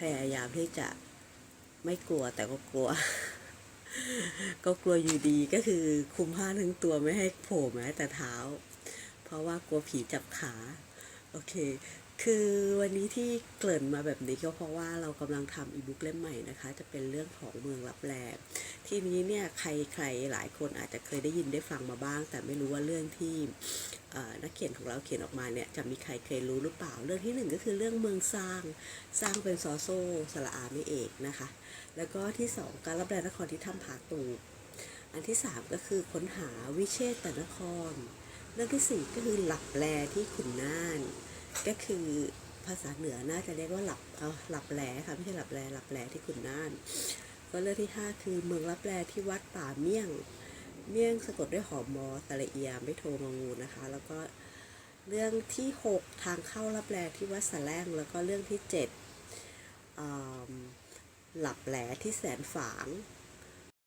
พยายามที่จะไม่กลัวแต่ก็กลัว ก็กลัวอยู่ดีก็คือคุมผ้าทั้งตัวไม่ให้โผล่แม้แต่เท้า เพราะว่ากลัวผีจับขา โอเค คือวันนี้ที่เกริ่นมาแบบนี้ก็เพราะว่าเรากำลังทำอีบุ๊กเล่มใหม่นะคะ จะเป็นเรื่องของเมืองลับแลทีนี้เนี่ยใครใครหลายคนอาจจะเคยได้ยินได้ฟังมาบ้าง แต่ไม่รู้ว่าเรื่องที่ นักเขียนของเราเขียนออกมาเนี่ยจะมีใครเคยรู้หรือเปล่า เรื่องที่หนึ่งก็คือเรื่องเมืองสร้าง สร้างเป็นซอโซสระอาไม่เอกนะคะ แล้วก็ที่สองการรับแรงนครที่ถ้ำผาตูอันที่สามก็คือค้นหาวิเชษตนคร เรื่องที่สี่ก็คือหลับแลที่ขุนน่าน ก็คือภาษาเหนือน่าจะเรียกว่าหลับเอาหลับแหลค่ะไม่ใช่หลับแลหลับแลที่ขุนน่าน ก็เรื่องที่ห้าคือเมืองลับแลที่วัดป่าเมี่ยง เมี่ยงสะกดด้วยหอมมอสระเอียไม่โทรมงูนะคะ แล้วก็เรื่องที่หกทางเข้ารับแลที่วัดสะแลงแล้วก็เรื่องที่เจ็ดหลับแหลที่แสนฝาง